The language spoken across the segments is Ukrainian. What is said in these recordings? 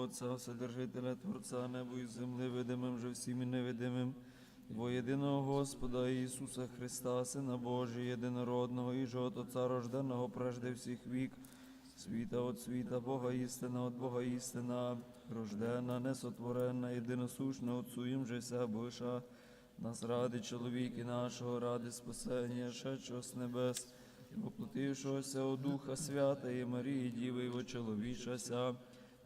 Отця, Вседержителя, Творця небу і земли, видимим же всім і невидимим, во єдиного Господа Ісуса Христа, Сина Божий, єдинородного і жого Отця, рожденого прежде всіх вік, світа от світа, Бога істина, от Бога істина, рождена, несотворена, єдиносушна, Отцу їм же ся Боша, нас ради чоловіки нашого, ради спасення, шедшого з небес, і воплотившогося у Духа Свята і Марії, Діви, і чоловічася,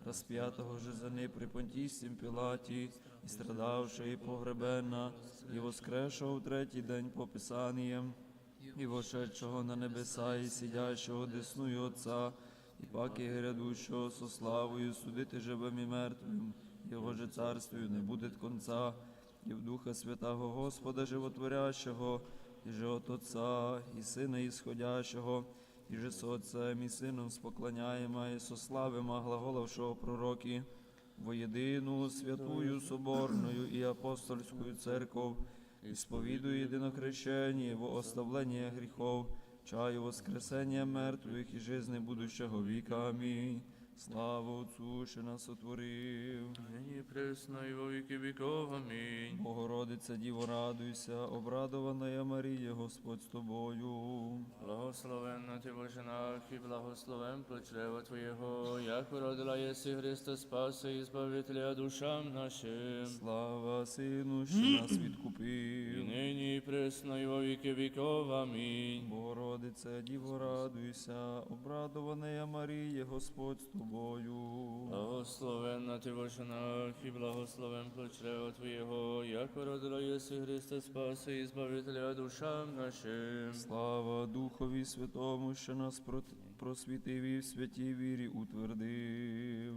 расп'ятого же за неї при Понтійсім Пілаті, і страдавши, і погребена, і воскресшого в третій день по Писанням, і вошедшого на небеса, і сидящого десною Отця, і паки грядущого со славою судити живим і мертвим, його же царствію не буде конца, і в Духа Святого Господа Животворящого, і же от Отця, і Сина Ісходящого, і же з Отцем і Сином споклоняємо, і со славимо глаголовшого пророки, воєдину, святую соборною і апостольською церков, і сповідую єдинокрещення, во оставлення гріхов, чаю воскресення мертвих і жизни будущого віка. Амінь. Слава Отцу, що нас сотворив. Нині пресно і во віки віков. Амінь. Богородиця Діво, радуйся, обрадована я Марія, Господь з тобою. Благословенна ти во женах і благословен плод Твоєго, як уродила єси Христа Спаса і Збавителя душам нашим. Слава Сину, що нас І відкупив. нині і пресно і во віки віков. Амінь. Богородице, Діво, радуйся, обрадована я Марія, Господь з тобою. Благословенна ти во женах і благословен плече Твоєго, як уродила єси Христа Спаси і Збавителя душам нашим. Слава Духові Святому, що нас просвітив і в святій вірі утвердив.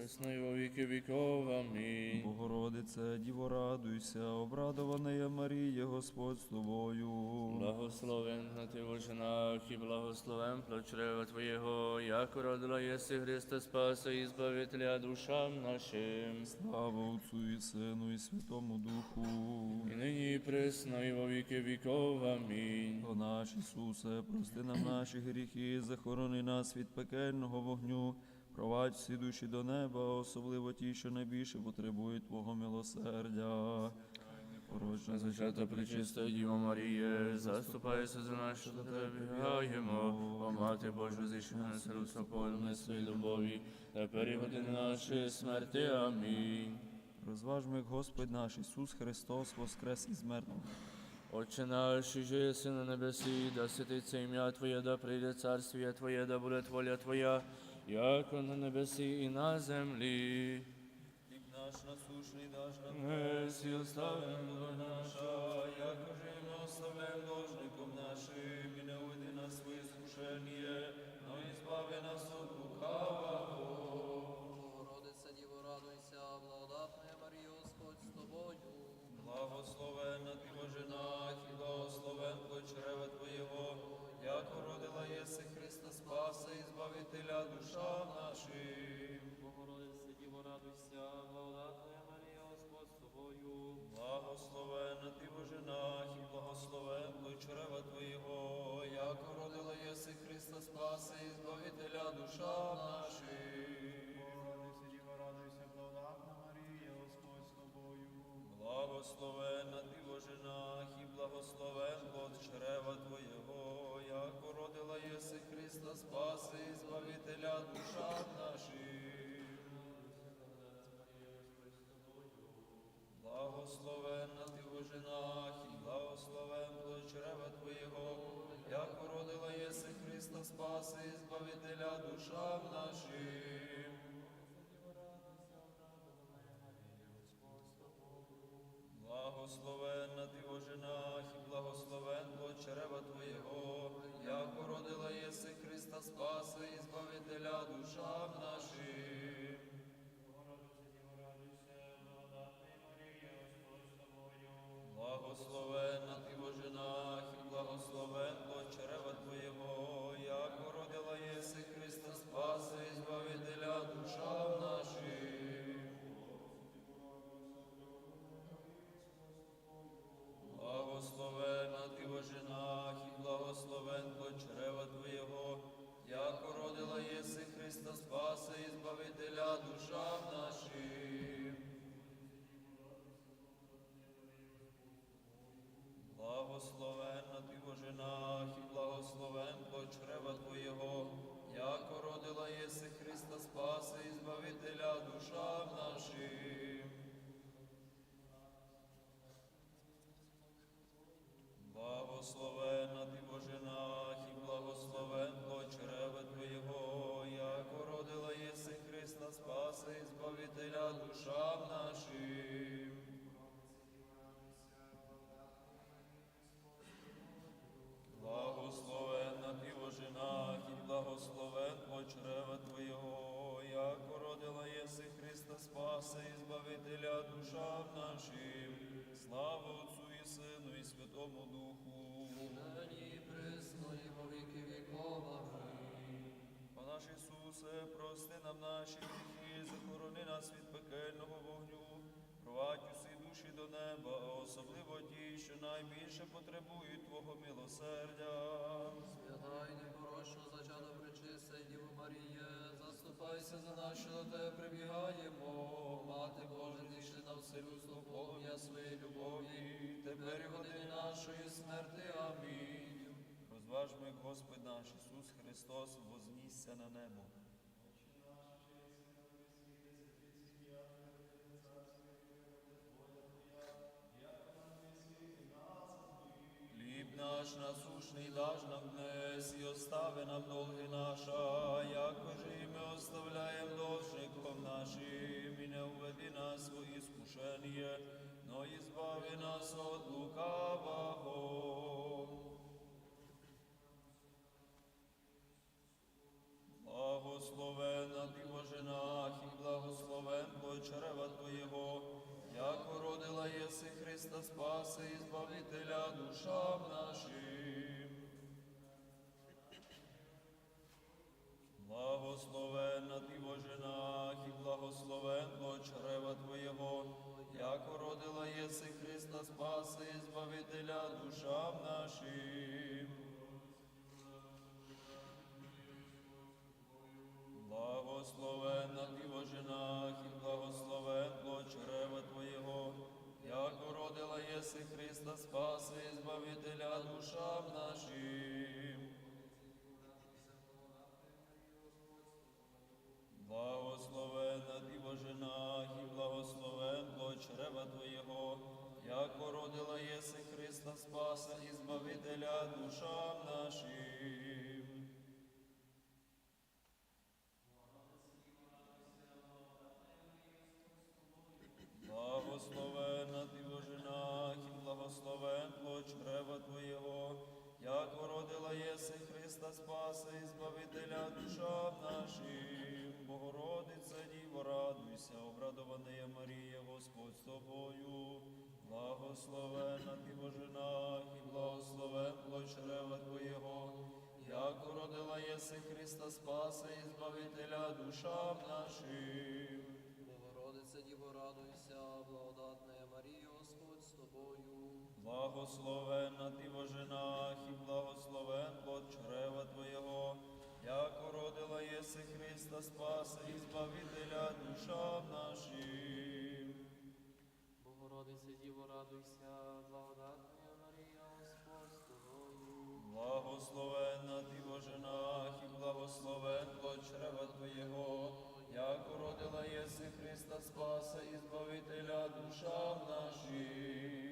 Пресно во віки віков. Амінь. Богородице, Діво, радуйся, обрадована я Марія, Господь з тобою. Благословенна ти во женах і благословен плод чрева Твоєго, як уродила єси Христа Спаса і Збавителя душам нашим. Слава Отцу і Сину і Святому Духу. І нині і присно, і во віки віков. Амінь. О наш Ісусе, прости нам наші гріхи, захорони нас від пекельного вогню, провадь всі душі до неба, особливо ті, що найбільше потребують Твого милосердя. Порочна Зачата пречиста Діва Маріє, заступайся за нас, що до тебе бігаємо. О Мати Божа, зійшли на серце повне своїй любові, та перегоди наші смерти. Амінь. Розважмо, як Господь наш Ісус Христос воскрес із мертвих. Отче наш, що єси на небесі, да святиться ім'я Твоє, да прийде царствіє Твоє, да буде воля Твоя, як на небесі і на землі. Хліб наш насушний даш нам, Несі оставим наша, як же ми ославим должником нашим, і не уведи нас своє скушення, но і збави нас от лукавого. Богородиця, Діво, радуйся, благодатна Марія, Господь з тобою. Благословенна ти во женах, і благословен плод чрева Твоєго, як породила єси Спаса і Збавителя душам нашим. Богородиця, Діво, радуйся, благодатна Марія, Господь з тобою. Благословенна ти во женах, і благословен плод чрева Твоєго, як породила єси Христа Спаса і Збавителя душам нашим. Богородице, Діво, радуйся, благодатна Марія, Господь з тобою. Благословенна ти во женах, і благословен плод чрева Твоєго, як породила єси Христа Спаси Збавителя душам нашим. Благословенна ти во женах, і благословен плод чрева Твоєго, як породила єси Христа Спаси Збавителя душам нашим. Благословенна ти во женах, і благословен чрева Твоєго, як породила єси Христа Спаси і Збавителя душам нашим. Благословенна ти Божена, і благословен Христа Спаса избавителя Збавителя душа. Захорони нас від пекельного вогню, провадь усі душі до неба, а особливо ті, що найбільше потребують Твого милосердя. Святай непорочно зачата пречиста Діво Маріє, заступайся за нас, що до тебе прибігаємо. Мати Божа, зійшли на все людство полум'я своєї любові, тепер і в годині нашої смерти. Амінь. Розважмо, Господь наш Ісус Христос вознісся на небо. Наш насушний даж нам днес, і остави нам долги наша, якоже і ми оставляємо должником нашим, і не уведи нас в іскушення, но і збави нас от лукавого. Благословена ти во женах, і благословен плод чрева Твоєго, яко родила єси Христа Спаси і Збавителя душам нашим. Благословенна ти во женах, і благословен чрева Твоєго, яко родила єси Христа Спаси і Збавителя душам нашим. Благословенна ти во і благословен чрева Христа Спаси Збавителя душам нашим. Благословена ти Божена і благословен плод чрева Твоєго, як породила єси Христа Спаса і Збавителя душам Благословенна ти во женах, і благословен плод чрева Твоєго, яко родила єси Христа Спаса і Збавителя душам нашим. Богородице, Діво, радуйся, благодатна Марія, Господь з тобою. Благословенна ти во женах, і благословен плод чрева Твоєго, яко родила єси Христа Спаса і Збавителя душам нашим. Богородице, Діво, радуйся, благодатна Марія, Господь з тобою. Благословенна ти Божена, і благословен чрева Твоєго, як родила єси Христа Спаса і Збавителя душам нашим.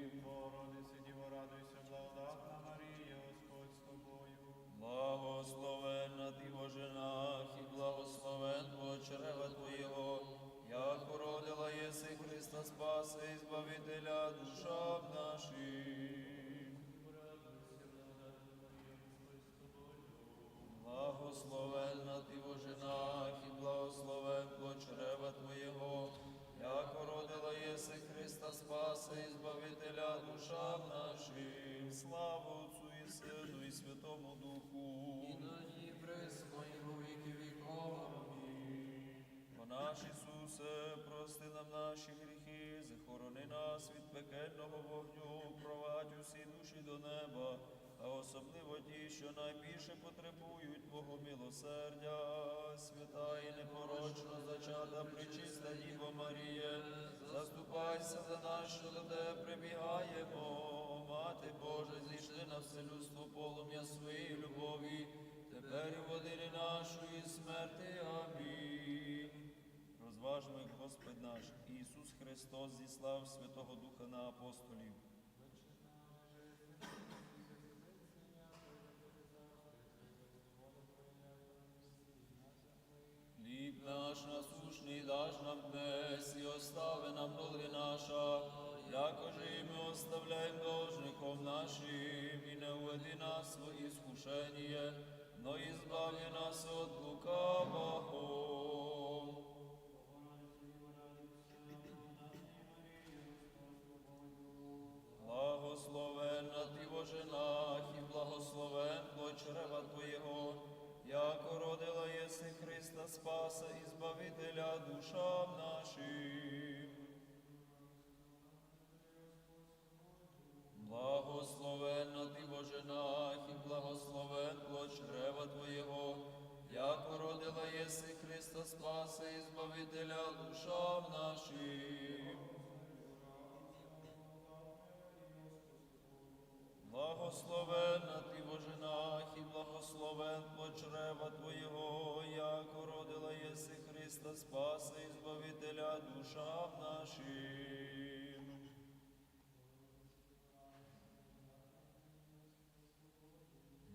До неба, а особливо ті, що найбільше потребують Твого милосердя, свята і непорочно зачата, пречиста Діво Маріє, заступайся за нас, що до тебе прибігаємо, Мати Божа, зійшли на все людство полум'я своєї любові, тепер і в годині нашої смерти. Амінь. Розважмо, Господь наш Ісус Христос зіслав Святого Духа на апостолів. Наш насушний даш нам днес, і остави нам долги наша, якоже і ми оставляємо должником нашим, і не уведи нас в іскушення, но і збави нас от лукавого. Благословенна ти во женах, і благословен плод чрева Твоєго, яко родила єси Христа Спаса і Збавителя душам нашим. Благословенна ти во женах, і благословен плод чрева Твоєго, яко родила єси Христа Спаса і Збавителя душам нашим. Благословенна ти во женах, і благословен плод чрева Твоєго, яко родила єси Христа Спаса і Збавителя душам нашим.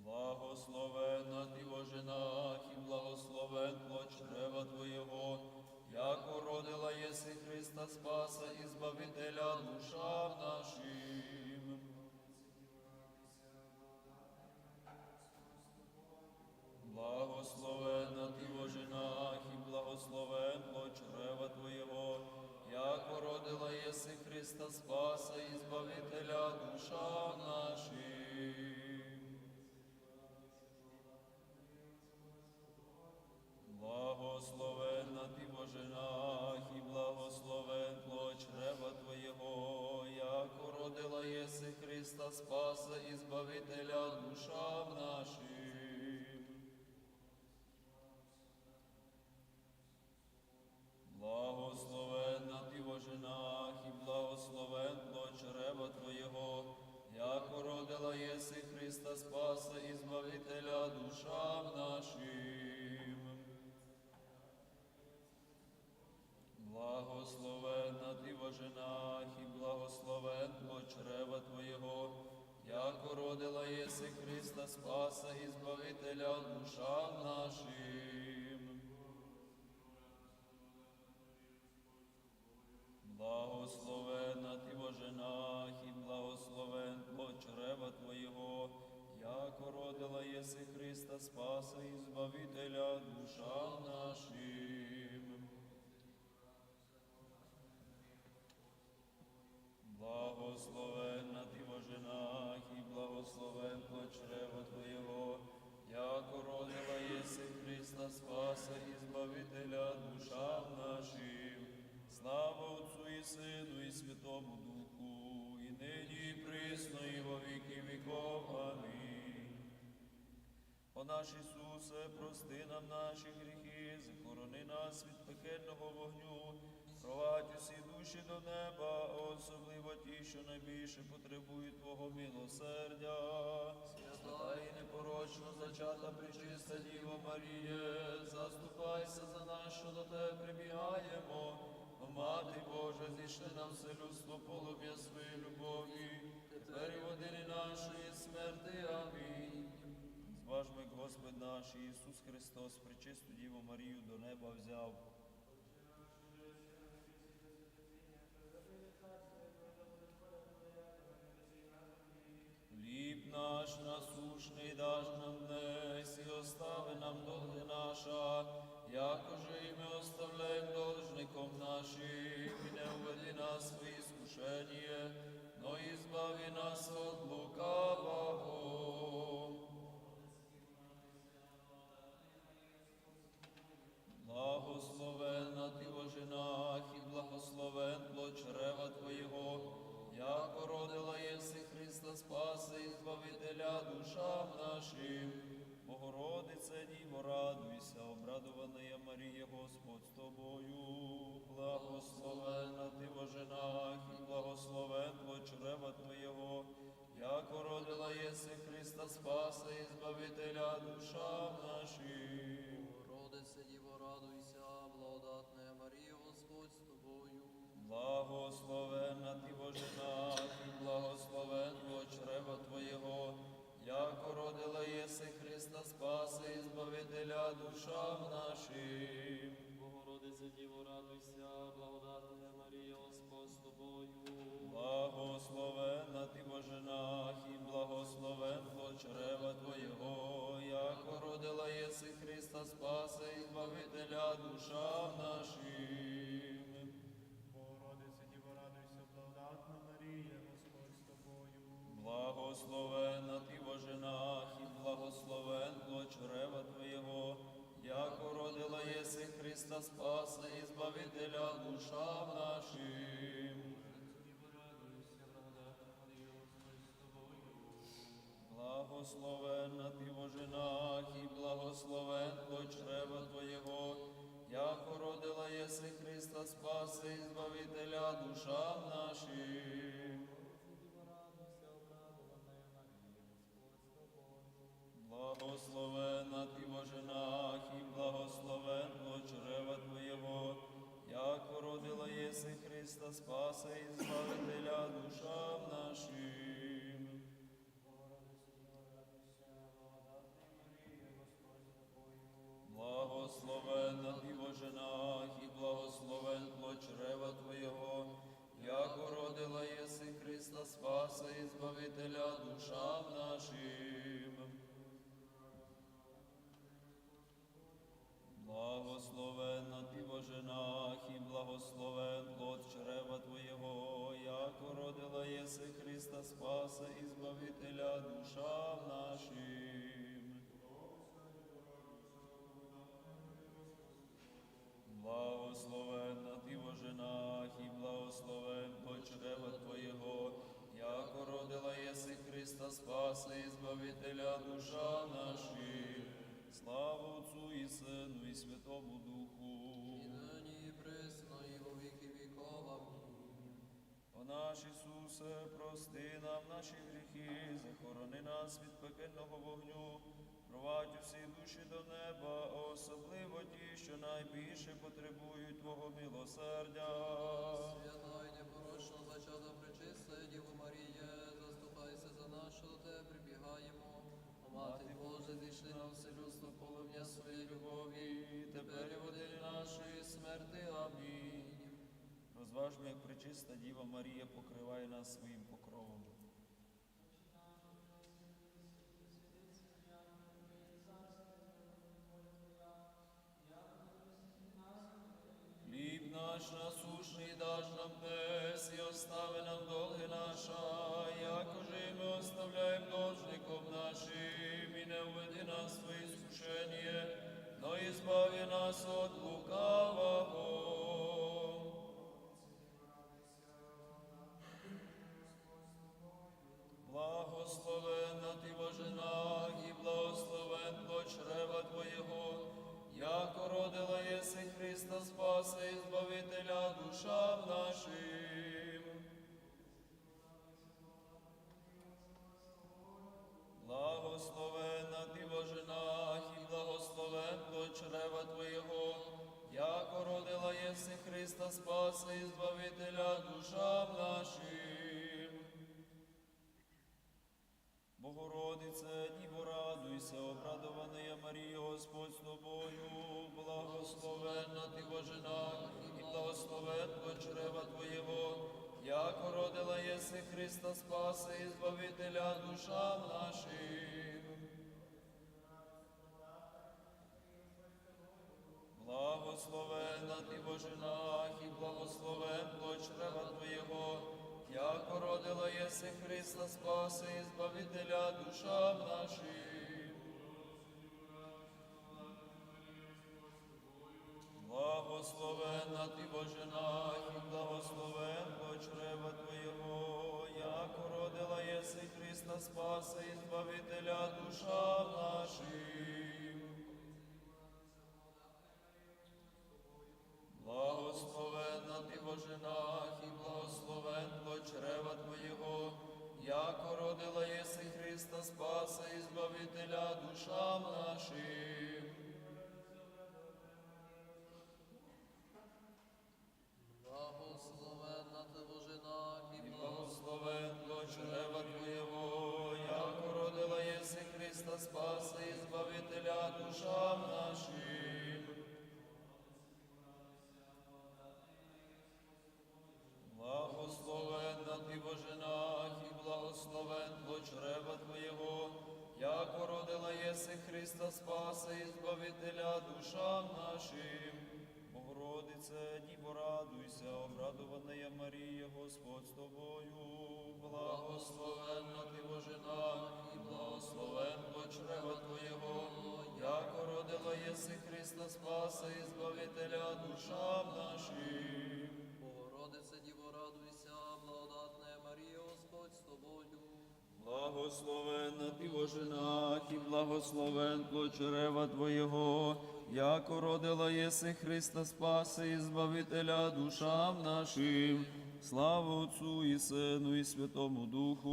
Благословенна ти во женах, і благословен плод чрева Твоєго, яко родила єси Христа Спаса і Збавителя душам нашим. Благословенна ти во женах, і благословен плод чрева Твоєго, яко родила єси Христа Спаса і Збавителя душам нашим. Благословенна ти во женах, і благословен плод чрева Твоєго, яко родила єси Христа Спаса і Збавителя душам нашим. Нас вогню, провадь усі душі до неба, особливо ті, що найбільше потребують Твого милосердя. Свята і непорочно зачата пречиста Діво Маріє, заступайся за нас, що до Тебе прибігаємо. Мати Божа, зійшли нам все людство полум'я своєї любові, тепер і в годині нашої смерти. Амінь. Зважмо, як Господь наш Ісус Христос, пречисту Діву Марію до неба взяв. Наш насушний даш нам днес, і остави нам долги наша, якоже і ми оставляємо должником нашим, і не уведи нас в іскушення, но і збави нас от лукавого. Чрева Твоєго, яко родила єси Христа Спаса і Збавителя душам нашим. Родице, Діво, радуйся, благодатна Марія, Господь з тобою. Благословенна ти жена, і благословен чрева Твоєго, яко родила єси Христа Спаса і Збавителя душам нашим. Богородице Діво, радуйся, благодатна Тобою. Благословенна ти жена, і благословен плод чрева Твоєго, яко родила єси Христа Спаса і Збавителя душам нашим. Богородице Діво, радуйся, благодатна Марія, Господь з тобою. Благословенна ти во женах, і благословен плод чрева Твоєго, яко родила єси Христа Спаса і Збавителя душам нашим. Благословенна ти во женах, і благословен плод чрева Твоєго, яко родила єси Христа Спаса і Збавителя душам нашим. Благословенна ти во женах, і благословен плод чрева Твоєго, яко родила єси Христа Спаса і Збавителя душам нашим. Женах, і благословен плод чрева Твоєго, яко родила єси Христа Спаса і Збавителя душам нашим. Благословенна ти во женах, і благословен плод чрева Твоєго, яко родила єси Христа Спаса і Збавителя душам нашим. Христа Спаса і Збавителя душам нашим. Слава Отцу і Сину і Святому Духу. І нині, і присно, і во віки віков. Амінь. О наш Ісусе, прости нам наші гріхи, захорони нас від пекельного вогню, провадь усі душі до неба, особливо ті, що найбільше потребують Твого милосердя. Свята і непорочно зачата пречиста, Діво Маріє, Розважмо, як причиста Діва Марія покриває нас своїм покровом. Хліб наш насушний даж нам днес, і остави нам долги наша, Богородице, Діво, радуйся, обрадована я Марія, Господь з тобою, благословенна ти во женах, і благословен плод чрева Твоєго, яко родила єси Христа Спаса і Збавителя душам нашим. Благословенна ти во женах, і благословен чрева Твоєго, яко родила єси Христа Спаси і Збавителя душам нашим. Благословенна ти во женах, і благословен чрева Твоєго, яко родила єси Христа Спаси і Збавителя душам нашим. Благословенна ти благословен плод чрева Твоєго, яко родила єси Христа Спаса і Збавителя душам нашим. Благословенна Ти Божина і благословенно чрева Твоєго, яко родила єси Христа Спаса і Збавителя душам нашим. Єси Христа Спаса і Збавителя душам нашим. Богородице, Діво, радуйся, обрадована я Марія, Господь з тобою, благословенна ти во женах і благословен чрева Твоєго, як породила єси Христа Спаса і Збавителя душам нашим. Благословенна ти во женах і благословен плод чрева Твоєго, як родила єси Христа Спаси і Збавителя душам нашим. Слава Отцу і Сину і Святому Духу.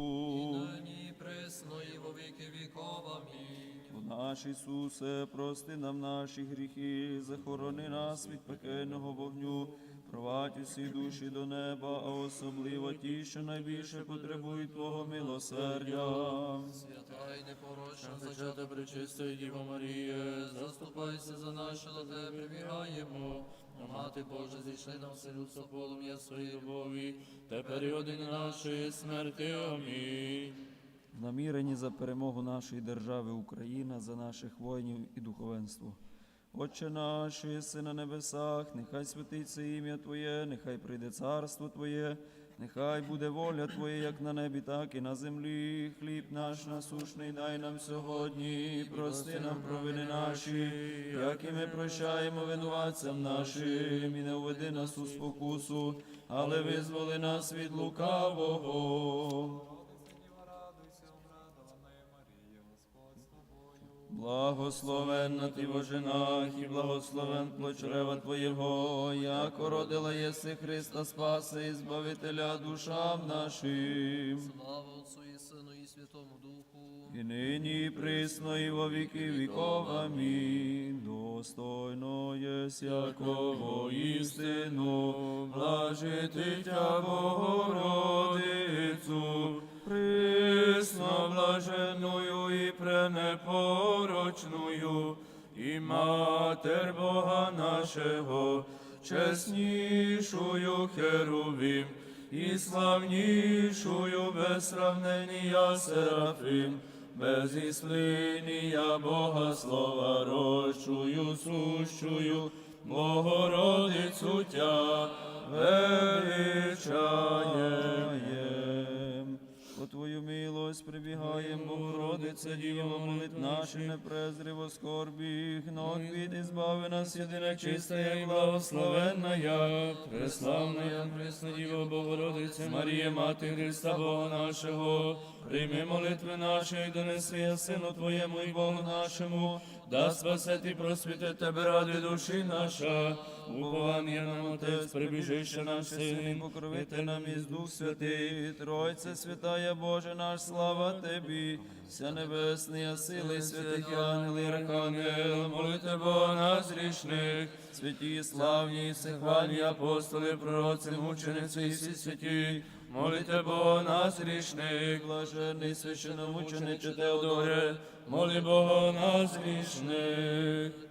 Нині і присно, і во віки віков. Амінь. О наш Ісусе, прости нам наші гріхи, захорони нас від пекельного вогню, провадь усі душі до неба, а особливо ті, що найбільше потребують Твого милосердя. Свята і непорочна Зачата пречистої Діво Маріє, заступайся за нас, що до тебе прибігаємо. Мати Божа, зійшли нам селюдство полум'я своєї любові, тепер і години нашої смерти. Амінь. намірені за перемогу нашої держави Україна, за наших воїнів і духовенство. Отче наш, єси на небесах, нехай святиться ім'я Твоє, нехай прийде царство Твоє, нехай буде воля Твоя, як на небі, так і на землі. Хліб наш насушний дай нам сьогодні, прости нам провини наші, як і ми прощаємо винуватцям нашим, і не введи нас у спокусу, але визволи нас від лукавого. Благословенна ти во женах і благословен плочрева Твоєго, як родила єси Христа Спаси і Збавителя душам нашим. Слава Отцу і Сину і Святому Духу. І нині і присно, і во віки віков. Амінь. Достойно є всякого істину, блажити тя Богородицю, присно блаженную і пренепорочную, і Матер Бога нашого, чеснішую Херувим, і славнішую без сравнення Серафим, без я Бога слова рощую, сущую, Богородицю тя величаєм. Твою милость прибігаєм, Богородице, Діво, молит наші, не презриво скорбіх, но від біди збави нас, єдина чиста, як благословенна, я, преславна, я, пресна Діво, Богородице, Марія, Мати Христа Бога нашого, прийми молитви наші, і донеси я Сину Твоєму і Богу нашому, да спасет і просвіте Тебе ради душі наша, уповання нам Отець, прибіжище наш син, покровити нам із Дух Святий, Тройце святая Боже наш, слава Тебі, вся небесна сили, святих ангели, архангел, молите Бога нас грішних, святі, славні, і всехвальні апостоли, пророці, мучениці і всі святі, молите Бога нас грішних, блажений священномучениче Теодоре, моли Бога нас грішних.